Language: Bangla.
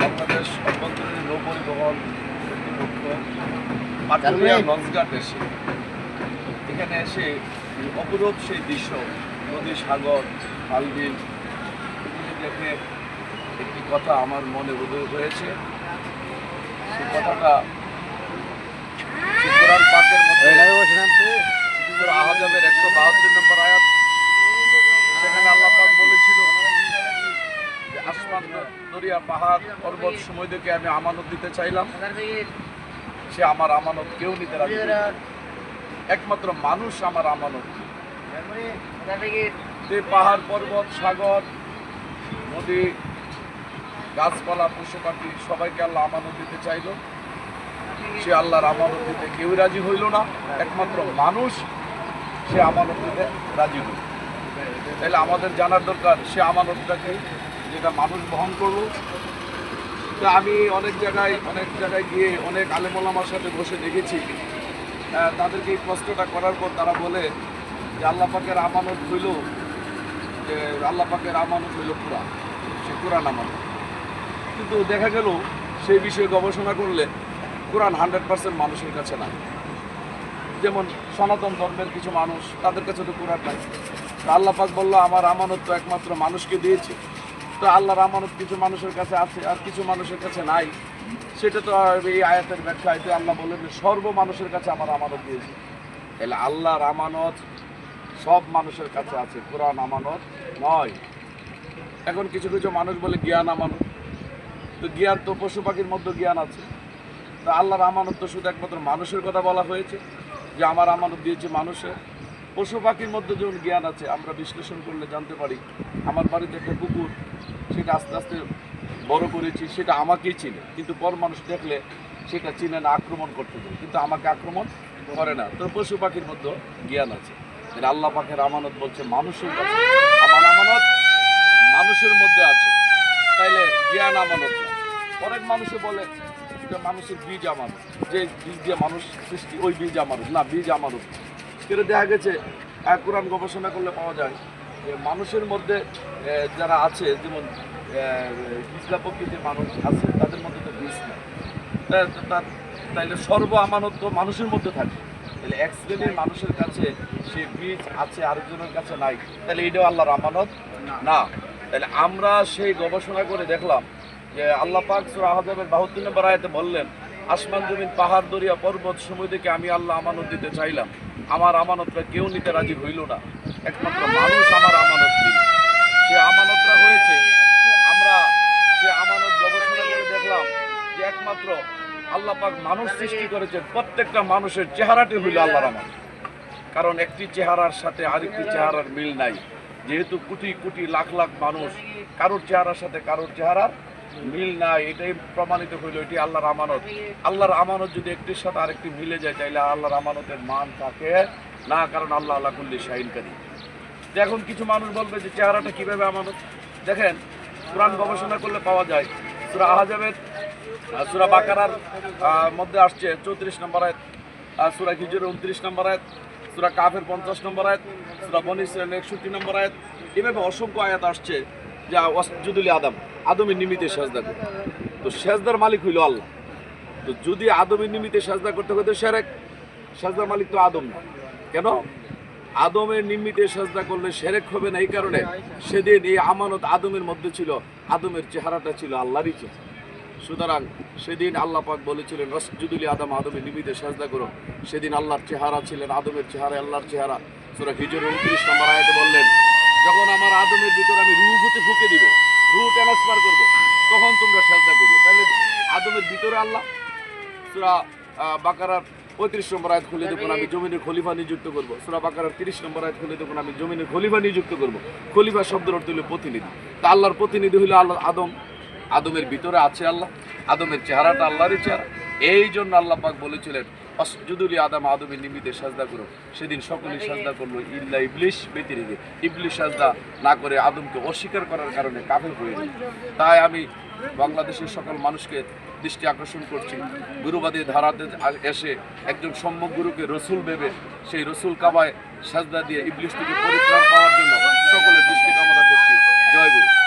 বাংলাদেশ অভ্যন্তরীণ নৌ পরিবহন পাটুরিয়া লঞ্চঘাট এসে এখানে এসে অপরূপ সেই দৃশ্য নদী সাগর খালবিল দেখে একটি কথা আমার মনে উদয় হয়েছে। সেই কথাটা আহজাবের একশো বাহাত্তর নম্বর আয়াত সেখানে আল্লাহ পাক বলেছিল যে আসমান দরিয়া পাহাড় পর্বত সময় থেকে আমি আমানত দিতে চাইলাম। সে আমার আমানত কেউ নিতে না। একমাত্র মানুষ আমার আমানত। পাহাড়, পর্বত, সাগর, নদী, গাছপালা পশু পাখি সবাইকে আল্লাহ আমানত দিতে চাইল। সে আল্লাহর আমানত দিতে কেউ রাজি হইল না। একমাত্র মানুষ সে আমানত দিতে রাজি হইল। তাহলে আমাদের জানার দরকার, সে আমানতটাকে যেটা মানুষ বহন করল তা আমি অনেক জায়গায় অনেক জায়গায় গিয়ে অনেক আলেমোলামার সাথে বসে দেখেছি। তাদেরকে এই প্রশ্নটা করার পর তারা বলে যে আল্লাহ পাকের আমানত হইল যে আল্লাহ পাকের আমানত হইল কোরআন। সে কোরআন আমানত। কিন্তু দেখা গেল সেই বিষয়ে গবেষণা করলে কোরআন হান্ড্রেড পার্সেন্ট মানুষের কাছে না যেমন সনাতন ধর্মের কিছু মানুষ, তাদের কাছে তো কোরআন নাই। আল্লাহ পাক বলল, আমার আমানত তো একমাত্র মানুষকে দিয়েছে। তো আল্লাহর আমানত কিছু মানুষের কাছে আছে আর কিছু মানুষের কাছে নাই, সেটা তো এই আয়াতের ব্যাখ্যা তো আল্লাহ বলেন সর্ব মানুষের কাছে আমার আমানত দিয়েছে। তাহলে আল্লাহর আমানত সব মানুষের কাছে আছে, কোরআন আমানত নয়। এখন কিছু কিছু মানুষ বলে জ্ঞান আমানত। তো জ্ঞান তো পশু পাখির মধ্যে জ্ঞান আছে। তো আল্লাহর আমানত তো শুধু একমাত্র মানুষের কথা বলা হয়েছে, যে আমার আমানত দিয়েছে মানুষের। পশু পাখির মধ্যে যেমন জ্ঞান আছে, আমরা বিশ্লেষণ করলে জানতে পারি, আমার বাড়িতে একটা কুকুর সেটা আস্তে আস্তে বড় করেছি সেটা আমাকেই চিনে। কিন্তু পর মানুষ দেখলে সেটা চিনে না আক্রমণ করতে যায় কিন্তু আমাকে আক্রমণ করে না। তো পশু পাখির মধ্যে জ্ঞান আছে। আল্লাহ পাখের আমানত বলছে মানুষের কাছে আমার আমানত মানুষের মধ্যে আছে। তাইলে জ্ঞান আমানত অনেক মানুষে বলে যে মানুষের বীজ আমানত। যে বীজ দিয়ে মানুষ সৃষ্টি ওই বীজ আমানত। না বীজ আমানত। কিন্তু দেখা গেছে আহ, কোরআন গবেষণা করলে পাওয়া যায় মানুষের মধ্যে যারা আছে যেমন হিজলা প্রকৃতির মানুষ আছে তাদের মধ্যে তো বীজ নেই। তাইলে সর্ব আমানত তো মানুষের মধ্যে থাকে। তাহলে এক শ্রেণির মানুষের কাছে সে বীজ আছে আরেকজনের কাছে নাই। তাহলে এটাও আল্লাহর আমানত? না। তাহলে আমরা সেই গবেষণা করে দেখলাম যে আল্লাহ পাক সুরা আহজাবের বাহাত্তর নম্বর আয়াতে বললেন আসমান জমিন পাহাড় দরিয়া পর্বত সময় থেকে আমি আল্লাহ আমানত দিতে চাইলাম। আমার আমানতটা কেউ নিতে রাজি হইল না। একমাত্র মানুষ আমার আমানত দিল। সে আমানতটা হয়েছে। আমরা সে আমানত গবেষণা করে দেখলাম যে একমাত্র আল্লাহ পাক মানুষ সৃষ্টি করেছে প্রত্যেকটা মানুষের চেহারাটি হইল আল্লাহর আমানত। কারণ একটি চেহারার সাথে আরেকটি চেহারার মিল নাই। যেহেতু কোটি কোটি লাখ লাখ মানুষ, কারোর চেহারার সাথে কারোর চেহারার মিল নাই। এটাই প্রমাণিত হইল, এটি আল্লাহর আমানত। আল্লাহর আমানত যদি একটির সাথে আরেকটি মিলে যায় তাহলে আল্লাহর আমানতের মান থাকে না। কারণ আল্লাহ আল্লাহ করলে শাহিনকারী যে এখন কিছু মানুষ বলবে যে চেহারাটা কীভাবে আমানত দেখেন কোরআন গবেষণা করলে পাওয়া যায়। সুরা আহাজাবের আহ, সুরা বাকারার মধ্যে আসছে চৌত্রিশ নম্বর আয়াত সুরা হিজুরের উনত্রিশ নম্বর আয়াত সুরা কাফের পঞ্চাশ নম্বর আয়াত সুরা বনিসের একষট্টি নম্বর আয়াত। এভাবে অসংখ্য আয়াত আসছে যা ওয়াসজুদুল আদম আদমের নিমিতে সেজদা করে তো সেজদার মালিক হইল আল্লাহ। তো যদি আদমের নিমিতে সেজদা করতে করতে সেরেক। সেজদার মালিক তো আদম না। কেন? আদমের নিমিতে সেজদা করলে সেরেক হবে না, এই কারণে সেদিন এই আমানত আদমের মধ্যে ছিল, আদমের চেহারাটা ছিল আল্লাহরই চেহারা সুতরাং সেদিন আল্লাহ পাক বলেছিলেন রসজুদুলি আদম আদমের নিমিতে সাজদা করো। সেদিন আল্লাহর চেহারা ছিলেন আদমের চেহারা আল্লাহর চেহারা। সুরা হিজর উনত্রিশ নম্বর আয়াতে বললেন, যখন আমার আদমের ভিতরে আমি রুহ হতে ফুকে দিব, রুহ ট্রান্সফার করব, তখন তোমরা সাজদা করবে তাহলে আদমের ভিতরে আল্লাহ? সুরা বাকারার পঁয়ত্রিশ নম্বর আয়াত খুলে দেখুন, আমি জমিনের খলিফা নিযুক্ত করব। সুরা বাকারার তিরিশ নম্বর আয়াত খুলে দেখুন, আমি জমিনের খলিফা নিযুক্ত করব। খলিফা শব্দের অর্থ হলো প্রতিনিধি। তা আল্লাহর প্রতিনিধি হলো আল্লাহ আদম। আদমের ভিতরে আছে আল্লাহ, আদমের চেহারাটা আল্লাহরই চেহারা। এই জন্য আল্লাহ পাক বলেছিলেন অসজুদুলি আদম, আদমের নিমিতে সাজদা করো। সেদিন সকলেই সাজদা করল, ইল্লা ইবলিশ ব্যতিরেকে। ইবলিশ সাজদা না করে আদমকে অস্বীকার করার কারণে কাফের হয়ে তাই আমি বাংলাদেশের সকল মানুষকে দৃষ্টি আকর্ষণ করছি। গুরুবাদী ধারাতে এসে একজন সম্যক গুরুকে রসুল ভেবে সেই রসুল কাবায় সাজদা দিয়ে ইবলিশ থেকে পরিত্রাণ পাওয়ার জন্য সকলের দৃষ্টি কামনা করছি। জয় গুরু।